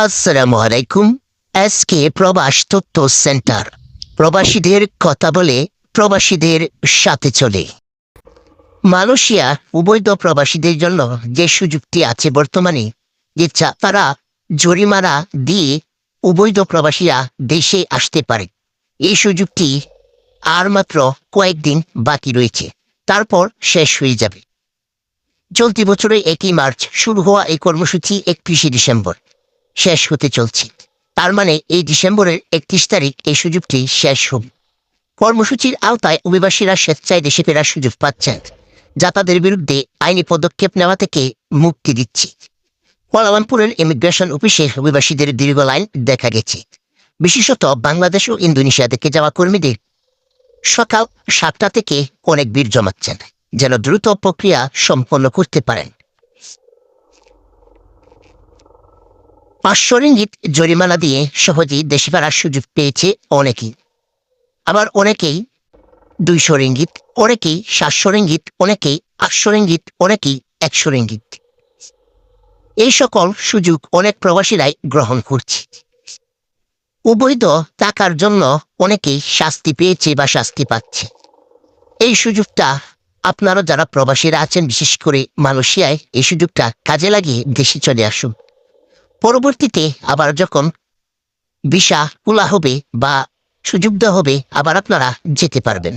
আসসালামু আলাইকুম এসকে প্রবাস তথ্য সেন্টার। প্রবাসীদের কথা বলে প্রবাসীদের সাথে চলে। মালয়েশিয়া অবৈধ প্রবাসীদের জন্য যে সুযোগটি আছে বর্তমানে, যে তারা জরিমানা দিয়ে অবৈধ প্রবাসীরা দেশে আসতে পারে। এই সুযোগটি আর মাত্র কয়েকদিন বাকি রয়েছে। তারপর শেষ হয়ে যাবে। চলতি বছরে একই মার্চ শুরু হওয়া এই কর্মসূচি একত্রিশে ডিসেম্বর। শেষ হতে চলছে। তার মানে এই ডিসেম্বরের একত্রিশ তারিখ এই সুযোগটি শেষ হবে। কর্মসূচির আওতায় অভিবাসীরা স্বেচ্ছায় দেশে ফেরার সুযোগ পাচ্ছেন, যা তাদের বিরুদ্ধে আইনি পদক্ষেপ নেওয়া থেকে মুক্তি দিচ্ছে। কুয়ালালামপুরের ইমিগ্রেশন অফিসে অভিবাসীদের দীর্ঘ লাইন দেখা গেছে। বিশেষত বাংলাদেশ ও ইন্দোনেশিয়া থেকে যাওয়া কর্মীদের সকাল সাতটা থেকে অনেক ভিড় জমাচ্ছেন, যেন দ্রুত প্রক্রিয়া সম্পন্ন করতে পারেন। পাঁচশো রিঙ্গিত জরিমানা দিয়ে সহজেই দেশে ফেরার সুযোগ পেয়েছে অনেকেই। আবার অনেকেই দুইশো রিঙ্গিত, অনেকেই সাতশো রিঙ্গিত, অনেকেই আটশো রিঙ্গিত, অনেকেই একশো রিঙ্গিত। এই সকল সুযোগ অনেক প্রবাসীরাই গ্রহণ করছে। অবৈধ টাকার জন্য অনেকেই শাস্তি পেয়েছে বা শাস্তি পাচ্ছে। এই সুযোগটা আপনারা যারা প্রবাসীরা আছেন, বিশেষ করে মালয়েশিয়ায়, এই সুযোগটা কাজে লাগিয়ে দেশে চলে আসুন। পরবর্তীতে আবার যখন ভিসা খোলা হবে বা সুযোগ হবে, আবার আপনারা যেতে পারবেন।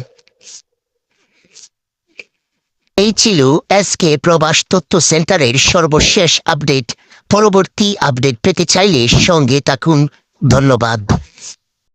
এই ছিল এসকে প্রবাস তথ্য সেন্টারের সর্বশেষ আপডেট। পরবর্তী আপডেট পেতে চাইলে সঙ্গে থাকুন। ধন্যবাদ।